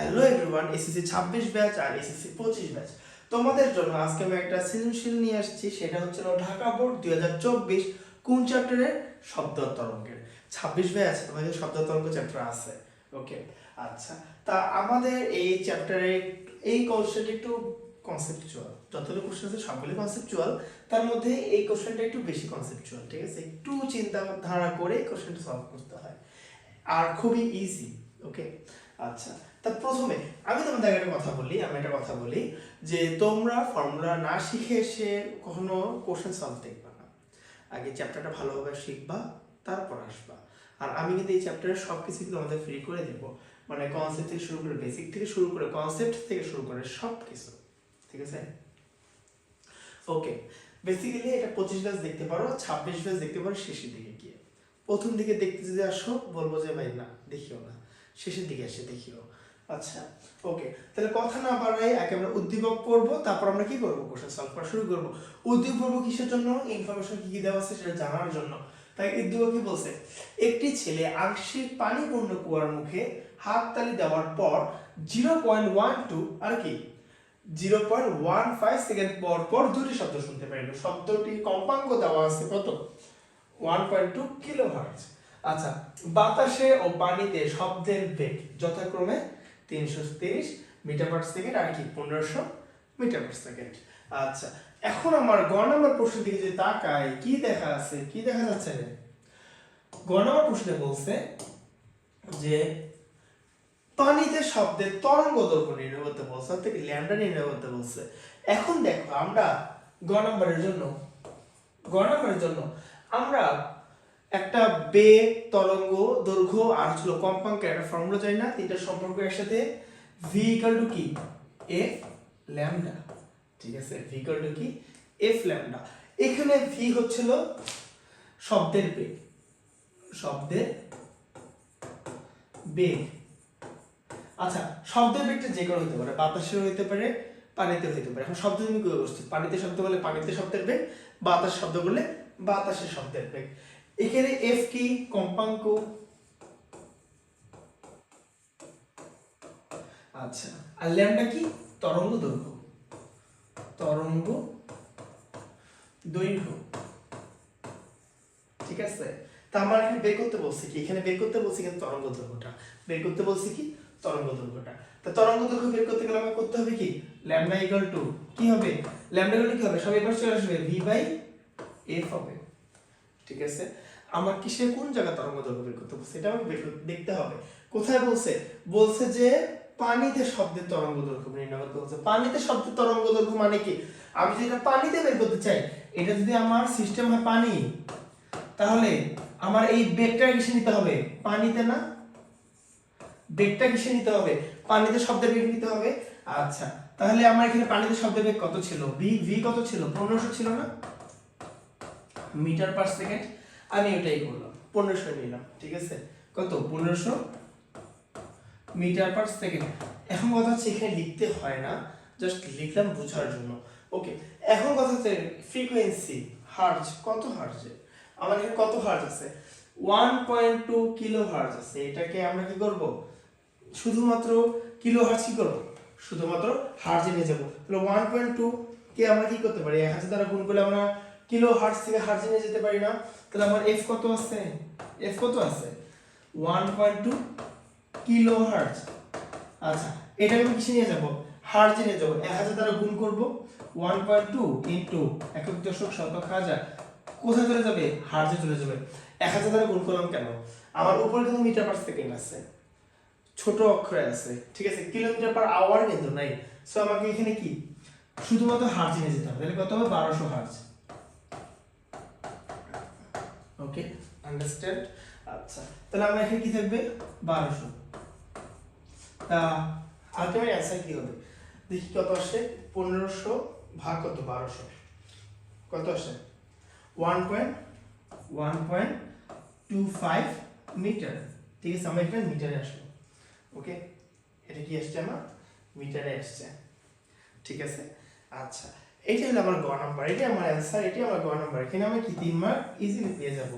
Hello everyone SSC ছাব্বিশ batch আর SSC পঁচিশ ব্যাচ তোমাদের জন্য আজকে আমি একটা সৃজনশীল নিয়ে আসছি, সেটা হচ্ছে ঢাকা বোর্ড দুই হাজার চব্বিশ কোন চ্যাপ্টারের শব্দ তরঙ্গের। ছাব্বিশ ব্যাচ আমাদের শব্দ তরঙ্গ চ্যাপ্টার আছে। ওকে আচ্ছা। তা আমাদের এই চ্যাপ্টারে এই কোশ্চেনটা একটু কনসেপচুয়াল যতগুলো কোশ্চেন আছে সবগুলো কনসেপচুয়াল তার মধ্যে এই কোশ্চেনটা একটু বেশি কনসেপচুয়াল ঠিক আছে? একটু চিন্তা ধারা করে কোশ্চেনটা সলভ করতে হয়। আর খুবই ইজি ওকে আচ্ছা। তা প্রথমে আমি তোমাদের একটা কথা বলি, আমি একটা কথা বলি যে তোমরা ফর্মুলা না শিখে এসে কখনো কোশ্চেন সলভ দেখবা না। আগে চ্যাপ্টারটা ভালোভাবে শিখবা, তারপর আসবা। আর আমি কিন্তু এই চ্যাপ্টারের সব কিছু কিন্তু আমাদের ফ্রি করে দেবো। মানে কনসেপ্ট থেকে শুরু করে বেসিক থেকে শুরু করে কনসেপ্ট থেকে শুরু করে সব কিছু ঠিক আছে? ওকে বেসিক্যালি এটা পঁচিশ ব্যাচ দেখতে পারো, ছাব্বিশ ব্যাচ দেখতে পারো, শেষের দিকে গিয়ে। প্রথম দিকে দেখতে যদি আসো, বলব যে ভাই না, দেখিও না। শেষের দিকে এসে দেখিও। আচ্ছা ওকে তাহলে কথা না বাড়াই একেবারে উদ্দীপক পড়ব, তারপর আমরা কি করব? কোশ্চেন সলভ করা শুরু করব। উদ্দীপক পড়ব কিসের জন্য? ইনফরমেশন কি কি দেওয়া আছে সেটা জানার জন্য। তাই উদ্দীপক কি বলছে? একটি ছেলে আংশিক পানিপূর্ণ কুয়ার মুখে হাত তালি দেওয়ার পর জিরো পয়েন্ট ওয়ান টু আর কি? Zero point one five second পর পর দুটি শব্দ শুনতে পাইল। শব্দটি কম্পাঙ্ক দেওয়া আছে কত? ওয়ান পয়েন্ট টু কিলো আচ্ছা বাতাসে ও পানিতে শব্দের বেগ যথাক্রমে তিনশো তিরিশ মিটার পার সেকেন্ড আর কি পনেরোশো মিটার পার সেকেন্ড আচ্ছা এখন আমার গ নম্বর প্রশ্ন দিকে যদি তাকাই, কি দেখা আছে কি দেখা যাচ্ছে? গ নম্বর প্রশ্নে বলছে যে, পানিতে শব্দের তরঙ্গ দৈর্ঘ্য নির্ণয় করতে বলছে, অর্থাৎ ল্যামডা নির্ণয় করতে বলছে। এখন দেখো, আমরা গ নম্বরের জন্য, গ নম্বরের জন্য আমরা একটা বেগ তরঙ্গ দৈর্ঘ্য আর ছিল কম্পাঙ্কের একটা ফর্মুলা চাই না, তিনটা সম্পর্ক একসাথে ভি ইকাল টু কি? এফ ল্যামডা ঠিক আছে? ভি ইকাল টু কি? এফ ল্যামডা এখানে ভি হচ্ছিল শব্দের বেগ। শব্দের বেগ। আচ্ছা শব্দের বেগটা যে কোনো হতে পারে বাতাসে হতে পারে পানিতে হতে পারে। এখন শব্দ তুমি কি বলছো পানিতে শব্দ বলে পানিতে শব্দের বেগ, বাতাস শব্দ বলে বাতাসের শব্দের বেগ। এখানে এফ কি? কম্পাঙ্ক। আচ্ছা আর ল্যামডা কি? তরঙ্গ দৈর্ঘ্য। তরঙ্গ দৈর্ঘ্য। ঠিক আছে? তা আমার এখানে বের করতে বলছি কি? এখানে বের করতে বলছি কিন্তু তরঙ্গ দৈর্ঘ্যটা। বের করতে বলছি কি? তরঙ্গ দৈর্ঘ্যটা। তা তরঙ্গ দৈর্ঘ্য বের করতে গেলে আমাকে করতে হবে কি? ল্যামডা ইকুয়াল টু কি হবে? ল্যামডা ইকুয়াল কি হবে? সব এবার চলে আসবে ভি বাই এফ হবে। ঠিক আছে? আমার কিসের, কোন জায়গা তরঙ্গ দৈর্ঘ্য বের করতে বলছে এটা বের দেখতে হবে। কোথায় বলছে? বলছে যে পানিতে শব্দের তরঙ্গ দৈর্ঘ্য নির্ণয় করতে বলছে। পানিতে শব্দের তরঙ্গ দৈর্ঘ্য মানে কি? আমি যদি এটা পানিতে বের করতে চাই, এটা যদি আমার সিস্টেম হয় পানি, তাহলে আমার এই বেগটা কিসে নিতে হবে? পানিতে না? বেগটা কিসে নিতে হবে? পানিতে শব্দের বেগ নিতে হবে? আচ্ছা তাহলে আমার এখানে পানিতে শব্দের বেগ কত ছিল? ভি ভি কত ছিল? পনেরোশো ছিল না? Metre per second. আমি ওটাই করলাম। পনেরোশো নিলাম, ঠিক আছে? কত? পনেরোশো মিটার পার সেকেন্ড। এখন কথা হচ্ছে এখানে লিখতে হয় না জাস্ট লিখলাম বোঝার জন্য। ওকে এখন কথা হচ্ছে ফ্রিকোয়েন্সি হার্জ কত হার্জে আমার এখানে কত হার্জ আছে? One point two kilo hertz আছে। এটাকে আমরা কি করব? শুধুমাত্র কিলো হার্জ কি করব? শুধুমাত্র হার্জে নিয়ে যাব। তাহলে ওয়ান পয়েন্ট টু কে আমরা কি করতে পারি? এক হাজার দ্বারা গুণ করলে আমরা কিলো হার্জ থেকে হার্জে নিয়ে যেতে পারি না। তাহলে আমার এফ কত আছে? এফ কত আছে? One point two kilo hertz আচ্ছা এটাকে আমি কিসে নিয়ে যাব? হার্জে নিয়ে যাব। এক হাজার দ্বারা গুণ করব। ওয়ান পয়েন্ট টু ইন্টু একক দশক শতক হাজার। কোথায় চলে যাবে? হার্জে চলে যাবে। এক হাজার দ্বারা গুণ করলাম কেন? আমার উপরে কিন্তু মিটার পার সেকেন্ড আছে। ছোট অক্ষরে আছে। ঠিক আছে, কিলোমিটার পার আওয়ার কিন্তু নাই। সো আমাকে এখানে কি? শুধুমাত্র হার্জ নিয়ে যেতে হবে। তাহলে কত হবে? বারোশো হার্জ। ওকে আন্ডারস্ট্যান্ড আচ্ছা তাহলে আমরা এখানে কি থাকবে? বারোশো। তা আলটিমেট অ্যান্সার কি হবে? দেখি কত আসে? পনেরোশো ভাগ কত? বারোশো। কত আসে? One point one point two five metre ঠিক আছে আমরা এখানে মিটারে আসব। ওকে এটা কি আসছে আমার? মিটারে আসছে। ঠিক আছে? আচ্ছা। এইটা হলো আমার গ নাম্বার এটাই আমার অ্যান্সার এটাই আমার গ নাম্বার এখানে আমি কি তিন মার্ক ইজিলি পেয়ে যাব।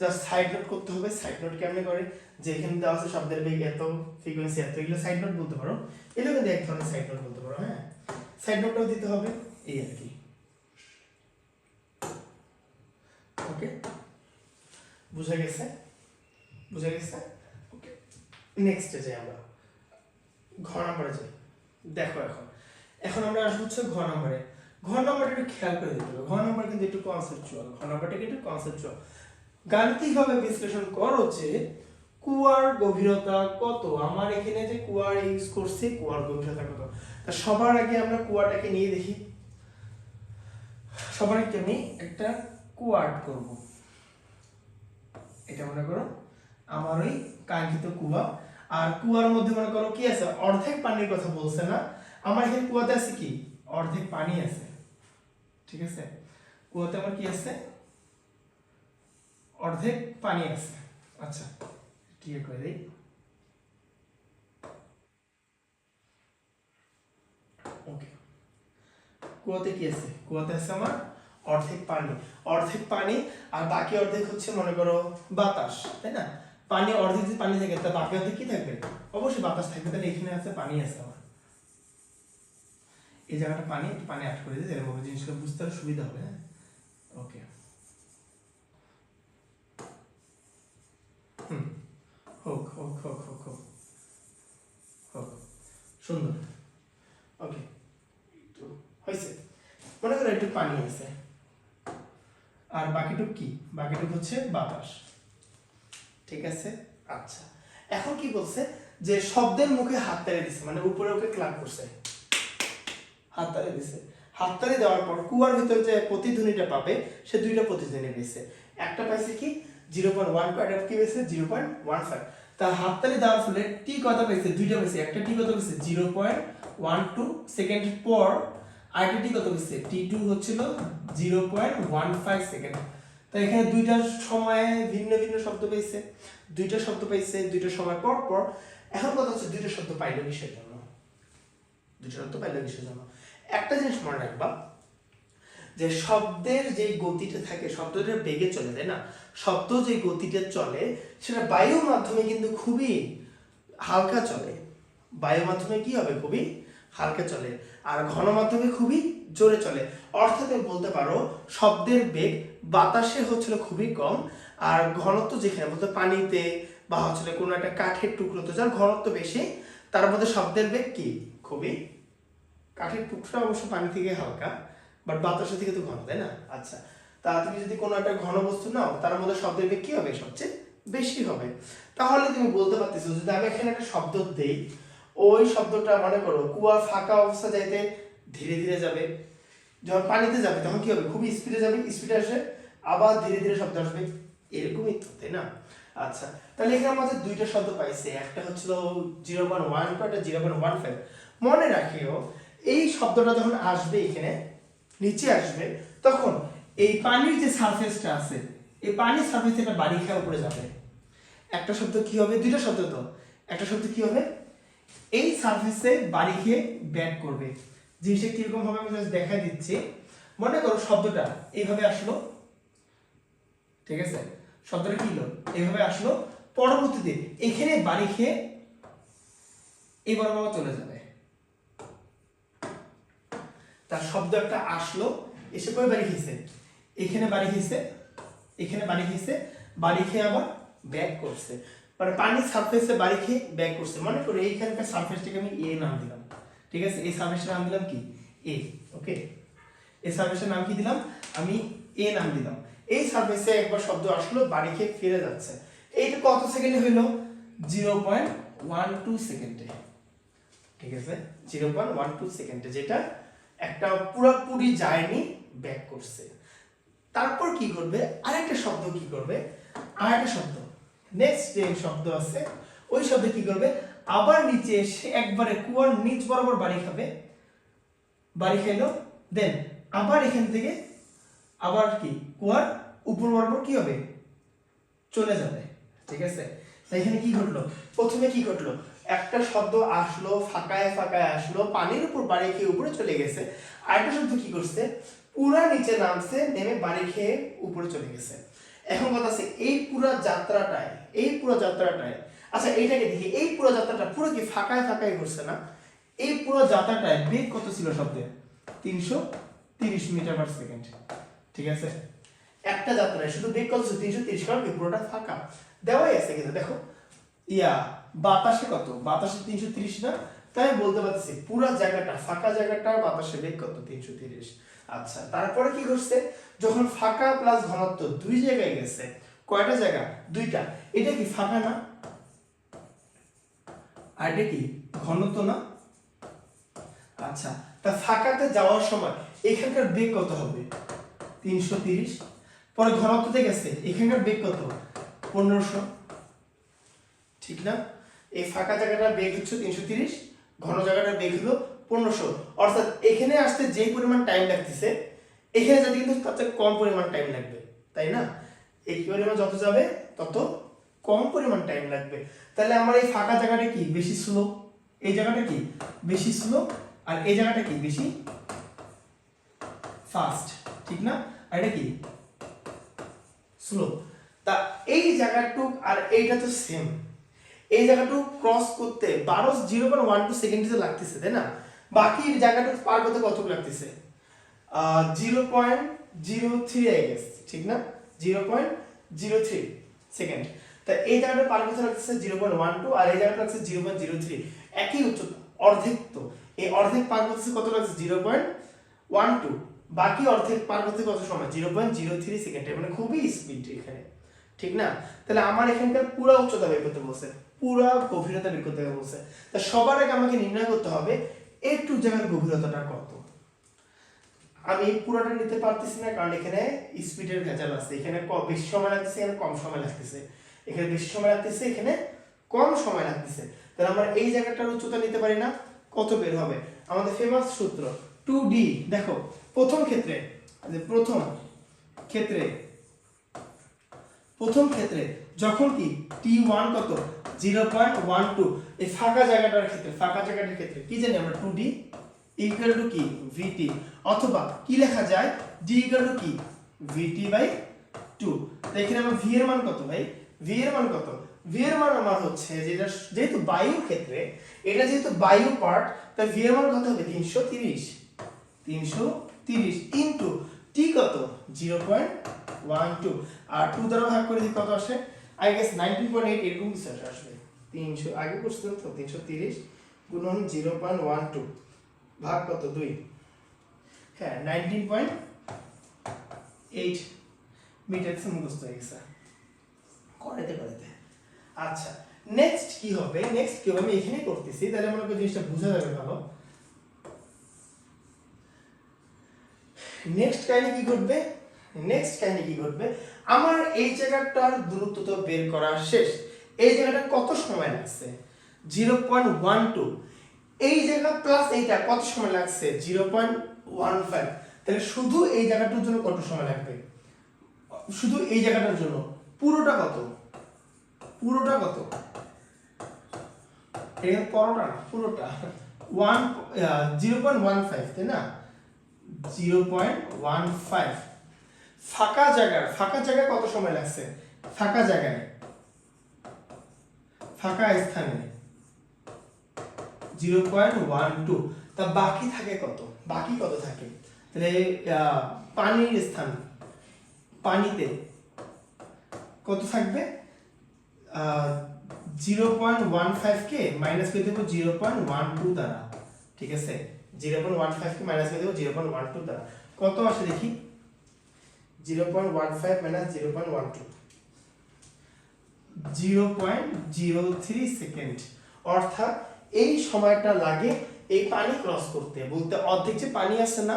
জাস্ট সাইড নোট করতে হবে সাইড নোট কেমনে করে? যে এখানে দেওয়া আছে শব্দের বেগ এত ফ্রিকোয়েন্সি এত, এগুলো সাইড নোট বলতে পারো। এগুলো কিন্তু এক ধরনের সাইড নোট বলতে পারো হ্যাঁ? সাইড নোটটাও দিতে হবে, এই আর কি। ওকে বুঝা গেছে? বুঝা গেছে? ওকে নেক্সটে যাই আমরা। ঘ নম্বরে যাই। দেখো এখন। এখন আমরা আসব হচ্ছে ঘ নম্বরে ঘ নম্বরটা একটু খেয়াল করে দিতে হবে। ঘ নম্বর কিন্তু একটু কনসেপচুয়াল ঘ নম্বরটা কিন্তু কনসেপচুয়াল গাণিতিকভাবে বিশ্লেষণ করো যে কুয়ার গভীরতা কত? আমার এখানে যে কুয়ার ইউজ করছি, কুয়ার গভীরতা কত? তা সবার আগে আমরা কুয়াটাকে নিয়ে দেখি। সবার আগে আমি একটা কুয়ার করব। এটা মনে করো, আমার ওই কাঙ্ক্ষিত কুয়া। আর কুয়ার মধ্যে মনে করো কি আছে? অর্ধেক পানির কথা বলছে না? আমার এখানে কুয়াতে আছে কি? অর্ধেক পানি আছে। ঠিক আছে? কুয়াতে আমার কি আছে? অর্ধেক পানি আছে। আচ্ছা ঠিক করে দিই। ওকে কুয়াতে কি আছে? কুয়াতে আছে আমার অর্ধেক পানি। অর্ধেক পানি আর বাকি অর্ধেক হচ্ছে, মনে করো, বাতাস, তাই না? পানি, অর্ধেক পানি থাকে, তা বাকি অর্ধেক কি থাকবে? অবশ্যই বাতাস থাকবে, তাহলে এখানে আছে, পানি আছে আমার। এই জায়গাটা পানি পানি আট করে দিই, এরকম জিনিসগুলো বুঝতে সুবিধা হবে হ্যাঁ? ওকে হুম, হোক হোক হোক হোক হোক হোক, সুন্দর। ওকে একটু হয়েছে। মনে করো একটু পানি আছে আর বাকিটুক কি? বাকিটুক হচ্ছে বাতাস। ঠিক আছে? আচ্ছা। এখন কি বলছে? যে শব্দের মুখে হাত তালি দিছে মানে উপরে ওকে ক্লাব করছে। হাত তালি দিছে। হাত তালি দেওয়ার পর কুয়ার ভিতর যে প্রতিধ্বনিটা পাবে, সে দুইটা প্রতিধ্বনি পেয়েছে একটা পাইছে কি? জিরো পয়েন্ট ওয়ান ফাইভ কি পেয়েছে জিরো পয়েন্ট ওয়ান ফাইভ। তার হাততালি দেওয়ার ফলে টি কত পেয়েছে দুইটা পেয়েছে একটা টি কত পেয়েছে zero point one two second পর আরেকটা টি কত পেয়েছে টি টু হচ্ছিল zero point one five second. তো এখানে দুইটা সময়ে ভিন্ন ভিন্ন শব্দ পেয়েছে। দুইটা শব্দ পেয়েছে, দুইটা সময় পর পর। এখন কথা হচ্ছে দুইটা শব্দ পাইলো কিসের জন্য? দুইটা শব্দ পাইলো কিসের জন্য? একটা জিনিস মনে রাখবা, যে শব্দের যে গতিটা থাকে শব্দটা বেগে চলে, তাই না? শব্দ যে গতিটা চলে, সেটা বায়ুর মাধ্যমে কিন্তু খুবই হালকা চলে। বায়ুর মাধ্যমে কি হবে? খুবই হালকা চলে। আর ঘন মাধ্যমে খুবই জোরে চলে। অর্থাৎ বলতে পারো, শব্দের বেগ বাতাসে হচ্ছিল খুবই কম, আর ঘনত্ব যেখানে, বলতে পানিতে বা হচ্ছিল কোনো একটা কাঠের টুকরোতে, যার ঘনত্ব বেশি, তার মধ্যে শব্দের বেগ কি? খুবই কাঠের টুকরা অবশ্য পানি থেকে হালকা বাট বাতাসের থেকে তো ঘন, তাই না? আচ্ছা তা তুমি যদি কোনো একটা ঘন বস্তু নাও, তার মধ্যে শব্দের বেগ কি হবে? সবচেয়ে বেশি হবে। তাহলে তুমি বলতে পারতেছো, যদি আমি এখানে একটা শব্দ দেই, ওই শব্দটা মনে করো, কুয়া ফাঁকা অবস্থা যাইতে ধীরে ধীরে যাবে। যখন পানিতে যাবে, তখন কি হবে? খুবই স্পিডে যাবে স্পিডে আসে, আবার ধীরে ধীরে শব্দ আসবে। এরকমই তো, তাই না? আচ্ছা তাহলে এখানে আমাদের দুইটা শব্দ পাইছে। একটা হচ্ছিল জিরো পয়েন্ট ওয়ান টু একটা জিরো পয়েন্ট ওয়ান ফাইভ মনে রাখিও এই শব্দটা যখন আসবে এখানে, নিচে আসবে, তখন এই পানির যে সারফেসটা আছে, এই পানির সারফেস একটা বাড়ি খেয়ে উপরে যাবে। একটা শব্দ কি হবে? দুইটা শব্দ তো। একটা শব্দ কি হবে? এই সারফেসে বাড়ি খেয়ে ব্যাক করবে। জিনিসটা কীরকম ভাবে আমি দেখাই দিচ্ছি। মনে করো শব্দটা এইভাবে আসলো। ঠিক আছে? শব্দটা কি হলো? এইভাবে আসলো। পরবর্তীতে এখানে বাড়ি খেয়ে এবার বাবা চলে যাবে। তার শব্দ একটা আসলো, এসে কই বাড়ি খেয়েছে এখানে বাড়ি খেয়েছে এখানে বাড়ি খেয়েছে বাড়ি খেয়ে আবার ব্যাক করছে। মানে পানির সারফেসে বাড়ি খেয়ে ব্যাক করছে। মনে করো এইখানকার সারফেসটাকে আমি এ নাম দিলাম। ঠিক আছে? এই সারফেসের নাম দিলাম কি? এ ওকে এই সারফেসের নাম কি দিলাম? আমি এ নাম দিলাম। এই সারফেসে একবার শব্দ আসলো, বাড়ি খেয়ে ফিরে যাচ্ছে। এইটা কত সেকেন্ডে হইল? জিরো পয়েন্ট ওয়ান টু সেকেন্ডে। ঠিক আছে? জিরো পয়েন্ট ওয়ান টু সেকেন্ডে। যেটা একটা পুরোপুরি যায়নি ব্যাক করছে। তারপর কি করবে? আরেকটা শব্দ কি করবে? আরেকটা শব্দ। নেক্সট যে শব্দ আছে, ওই শব্দ কি করবে? আবার নিচে এসে একবারে কুয়ার নিচ বরাবর বাড়ি খাবে। বাড়ি খাইলো দেন আবার এখান থেকে আবার কি? কুয়ার উপর বরাবর কি হবে? চলে যাবে। ঠিক আছে? এখানে কি ঘটলো? প্রথমে কি ঘটলো? একটা শব্দ আসলো, ফাঁকায় ফাঁকায় আসলো, পানির উপর বাড়ি খেয়ে উপরে চলে গেছে। আরেকটা শব্দ কি করছে? পুরা নিচে নামছে, নেমে বাড়ি খেয়ে উপরে চলে গেছে। এখন কথা আছে এই পুরো যাত্রাটায়, এই পুরো যাত্রাটায় আচ্ছা এইটাকে দেখি, এই পুরো যাত্রাটা পুরো কি ফাঁকায় ফাঁকায় ঘুরছে না? এই পুরো যাত্রাটায় বেগ কত ছিল শব্দে? তিনশো তিরিশ মিটার পার সেকেন্ড ঠিক আছে? একটা যাত্রায় শুধু বেগ কত ছিল? তিনশো তিরিশ, কারণ কি পুরোটা ফাঁকা। দেওয়াই আছে কিন্তু, দেখো। ইয়া বাতাসে কত? বাতাসে তিনশো তিরিশ না? তাই বলতে পারতেছি, পুরো জায়গাটা, ফাঁকা জায়গাটা বাতাসে বেগ কত? তিনশো তিরিশ। আচ্ছা তারপরে কি করছে যখন ফাঁকা প্লাস ঘনত্ব দুই জায়গায় গেছে, কয়টা জায়গা? দুইটা। এটা কি ফাঁকা না? আর এটা কি ঘনত্ব না? আচ্ছা তা ফাঁকাতে যাওয়ার সময় এখানকার বেগ কত হবে? তিনশো তিরিশ। পরে ঘনত্বতে গেছে, এখানকার বেগ কত? পনেরোশো। ঠিক না? এই ফাঁকা জায়গাটার বেগ হচ্ছে তিনশো তিরিশ, ঘন জায়গাটার বেগ হলো পনেরোশো। অর্থাৎ এখানে আসতে যে পরিমাণ টাইম লাগতেছে, এখানে যাতে কিন্তু তার চেয়ে কম পরিমাণ টাইম লাগবে, তাই না? এই পরিমাণ যত যাবে, তত কম পরিমাণ টাইম লাগবে। তাহলে আমার এই ফাঁকা জায়গাটা কি? বেশি স্লো এই জায়গাটা কি? বেশি স্লো আর এই জায়গাটা কি? বেশি ফাস্ট ঠিক না? আর এটা কি? স্লো তা এই জায়গাটুক আর এইটা তো সেম এই জায়গাটুক ক্রস করতে বারো জিরো পয়েন্ট ওয়ান টু সেকেন্ডে লাগতেছে, তাই না? বাকি জায়গাটুক পার করতে কতটুকু লাগতেছে? Zero point zero three I guess ঠিক না? Zero point zero three second তা এই জায়গাটা পার করতে লাগতেছে জিরো পয়েন্ট ওয়ান টু আর এই জায়গাটা লাগছে জিরো পয়েন্ট জিরো থ্রি একই উচ্চতা, অর্ধেক তো। এই অর্ধেক পার করতেছে কত লাগছে? জিরো পয়েন্ট ওয়ান টু বাকি অর্ধেক পার করতে কত সময়? জিরো পয়েন্ট জিরো থ্রি সেকেন্ডে মানে খুবই স্পিড এখানে, ঠিক না? তাহলে আমার এখানকার পুরো উচ্চতা বের করতে বলছে। পুরো গভীরতা বের করতে বলছে। তা সবার আগে আমাকে নির্ণয় করতে হবে একটু জায়গার গভীরতাটা কত? আমি পুরোটা নিতে পারতেছি না, কারণ এখানে স্পিডের ভেজাল আছে। এখানে বেশি সময় লাগতেছে, এখানে কম সময় লাগতেছে। এখানে বেশি সময় লাগতেছে, এখানে কম সময় লাগতেছে। তাহলে আমরা এই জায়গাটার উচ্চতা নিতে পারি না, কত বের হবে? আমাদের ফেমাস সূত্র টু ডি দেখো, প্রথম ক্ষেত্রে প্রথম ক্ষেত্রে প্রথম ক্ষেত্রে যখন কি? টি ওয়ান কত? জিরো পয়েন্ট ওয়ান টু এই ফাঁকা জায়গাটার ক্ষেত্রে, ফাঁকা জায়গাটার ক্ষেত্রে কি জানি আমরা টু ডি ইকুয়াল টু কি? ভিটি অথবা কি লেখা যায়? ডি ইকুয়াল টু কি? ভিটি বাই টু এখানে আমার ভি এর মান কত ভাই? ভি এর মান কত? ভি এর মান আমার হচ্ছে যেটা যেহেতু বায়ু ক্ষেত্রে, এটা যেহেতু বায়ু পার্ট তাই ভি এর মান কত হবে? তিনশো তিরিশ। তিনশো তিরিশ ইন্টু টি কত? জিরো পয়েন্ট ওয়ান টু আর টু দ্বারা ভাগ করে দিই কত আসে? I guess nineteen point eight এরকম কিছু আসবে। তিনশো আগে করছিলাম তো তিনশো তিরিশ গুণন জিরো পয়েন্ট ওয়ান টু ভাগ কত? দুই। হ্যাঁ নাইনটিন পয়েন্ট এইট মিটার মুখস্থ হয়ে গেছে। করাইতে করাইতে আচ্ছা নেক্সট কি হবে? নেক্সট কি হবে? আমি এখানে করতেছি তাহলে মনে করি জিনিসটা বোঝা যাবে ভালো। নেক্সট কাহিনী কি ঘটবে? নেক্সট কাহিনী কি ঘটবে? আমার এই জায়গাটার দূরত্ব তো বের করা শেষ। এই জায়গাটা কত সময় লাগছে? জিরো পয়েন্ট ওয়ান টু এই জায়গা প্লাস এইটা কত সময় লাগছে? জিরো পয়েন্ট ওয়ান ফাইভ তাহলে শুধু এই জায়গাটার জন্য কত সময় লাগবে? শুধু এই জায়গাটার জন্য। পুরোটা কত? পুরোটা কত? এটা পরোটা না, পুরোটা। One zero point one five তাই না? জিরো পয়েন্ট ওয়ান ফাইভ ফাঁকা জায়গা ফাঁকা জায়গায় কত সময় লাগছে? ফাঁকা জায়গায়। ফাঁকা স্থানে। Zero point one two. তা বাকি থাকে কত? বাকি কত থাকে? তাহলে পানির স্থান। পানিতে কত থাকবে? জিরো পয়েন্ট ওয়ান ফাইভকে মাইনাস করে দেবো জিরো পয়েন্ট ওয়ান টু দ্বারা। ঠিক আছে? জিরো পয়েন্ট ওয়ান ফাইভকে মাইনাস করে দেবো জিরো পয়েন্ট ওয়ান টু দ্বারা। কত আসে দেখি? Zero point one five minus zero point one two. Zero point zero three second. অর্থাৎ এই সময়টা লাগে এই পানি ক্রস করতে। বলতে অর্ধেক যে পানি আছে না,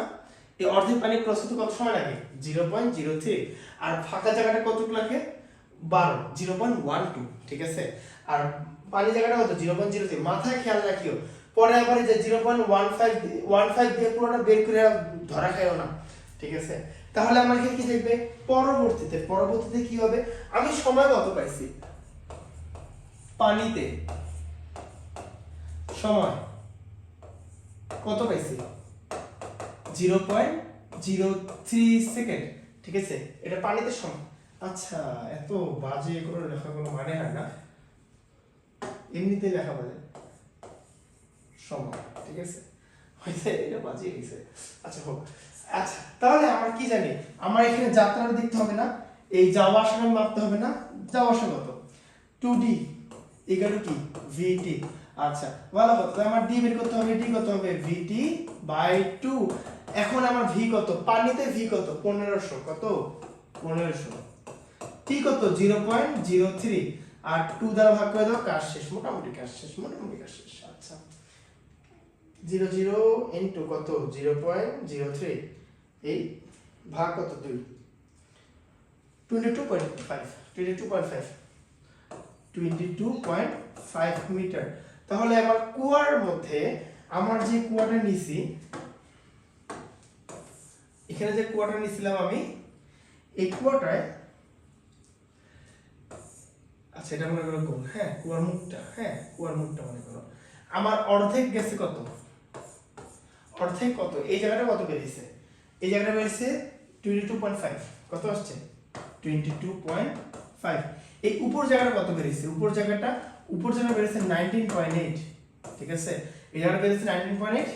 এই অর্ধেক পানি ক্রস করতে কত সময় লাগে? Zero point zero three. আর ফাঁকা জায়গাটা কতটুকু লাগে? বারো। জিরো পয়েন্ট ওয়ান টু, ঠিক আছে? আর পানি জায়গাটা কত? Zero point zero three. মাথায় খেয়াল রাখিও, পরে আবার যে zero point one five one five দিয়ে পুরোটা বের করে ধরা খাইও না, ঠিক আছে? তাহলে এখানে কি দেখবে? পরবর্তীতে পরবর্তীতে কি হবে? আমি সময় কত পাইছি? পানিতে। সময়। কত পাইছি? Zero point zero three second. ঠিক আছে? এটা পানিতে সময়। আচ্ছা এত বাজে করে লেখা কোনো মানে হয় না। এমনিতে লেখা বাজে। সময়। ঠিক আছে? হয়েছে এটা বাজে গেছে আচ্ছা হোক। আচ্ছা তাহলে আমার কি জানি? আমার এখানে যাত্রাটা দেখতে হবে না, এই যাওয়া আসাটা মাপতে হবে না, যাওয়া আসা কত টু ডি এগারো কি ভিটি আচ্ছা ভালো কথা আমার ডি বের করতে হবে ডি কত হবে ভিটি বাই টু এখন আমার ভি কত? পানিতে ভি কত? পনেরোশো। কত? পনেরোশো। টি কত? জিরো পয়েন্ট জিরো থ্রি আর টু দ্বারা ভাগ করে দাও, কাজ শেষ। মোটামুটি কাজ শেষ, মোটামুটি কাজ শেষ। আচ্ছা। জিরো জিরো ইন্টু কত? জিরো পয়েন্ট জিরো থ্রি এই ভাগ কত? দুই। Twenty two five twenty two point five twenty two point five metre. তাহলে আমার কুয়ার মধ্যে আমার যে কুয়াটা নিছি, এখানে যে কুয়াটা নিছিলাম আমি, এই কুয়াটায় আচ্ছা এটা মনে করো গোল হ্যাঁ কুয়ার মুখটা হ্যাঁ কুয়ার মুখটা মনে করো। আমার অর্ধেক গেছে কত? অর্ধেক কত? এই জায়গাটা কত বেরিয়েছে? এই জায়গাটা বেরিয়েছে টোয়েন্টি টু পয়েন্ট ফাইভ কত আসছে? টোয়েন্টি টু পয়েন্ট ফাইভ এই উপর জায়গাটা কত বেরিয়েছে উপর জায়গাটা, উপর জায়গা বেরিয়েছে নাইনটিন পয়েন্ট এইট ঠিক আছে? এই জায়গাটা বেরিয়েছে নাইনটিন পয়েন্ট এইট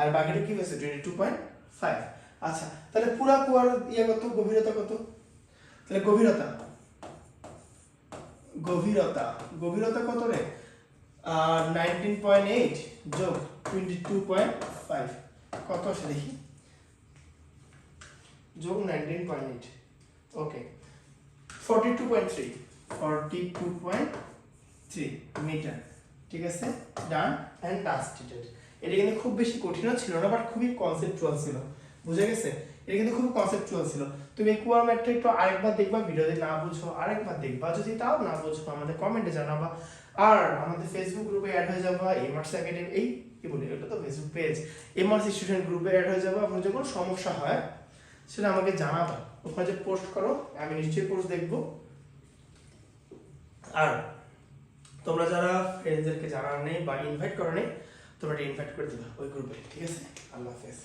আর বাকিটা কি হয়েছে? টোয়েন্টি টু পয়েন্ট ফাইভ আচ্ছা তাহলে পুরা কুয়ার ইয়ে কত? গভীরতা কত? তাহলে গভীরতা। গভীরতা। গভীরতা কত রে? নাইনটিন পয়েন্ট এইট যোগ টোয়েন্টি টু পয়েন্ট ফাইভ কত আসে দেখি? যোগ nineteen point eight. Okay forty two point three forty two point three metre ঠিক আছে? ডান অ্যান্ড ডাস্টেড এটা কিন্তু খুব বেশি কঠিনও ছিল না বাট খুবই কনসেপচুয়াল ছিল। বুঝে গেছে? এটা কিন্তু খুব কনসেপচুয়াল ছিল। তুমি কুয়ার ম্যাটটা একটু আরেকবার দেখবা ভিডিও যদি না বুঝো, আরেকবার দেখবা। যদি তাও না বুঝো, আমাদের কমেন্টে জানাবা। আর আমাদের ফেসবুক গ্রুপে অ্যাড হয়ে যাবা এমআরস একাডেমি এই কি বলি? এটা তো ফেসবুক পেজ এমআরস স্টুডেন্ট গ্রুপে অ্যাড হয়ে যাবা। আপনার যখন সমস্যা হয় সেটা আমাকে জানাবা ওখানে যে পোস্ট করো, আমি নিশ্চয়ই পোস্ট দেখব। আর তোমরা যারা ফ্রেন্ডদেরকে জানার নেই বা ইনভাইট করো নেই, তোমরা ইনভাইট করে দিবা ওই গ্রুপে ঠিক আছে? আল্লাহ হাফেজ।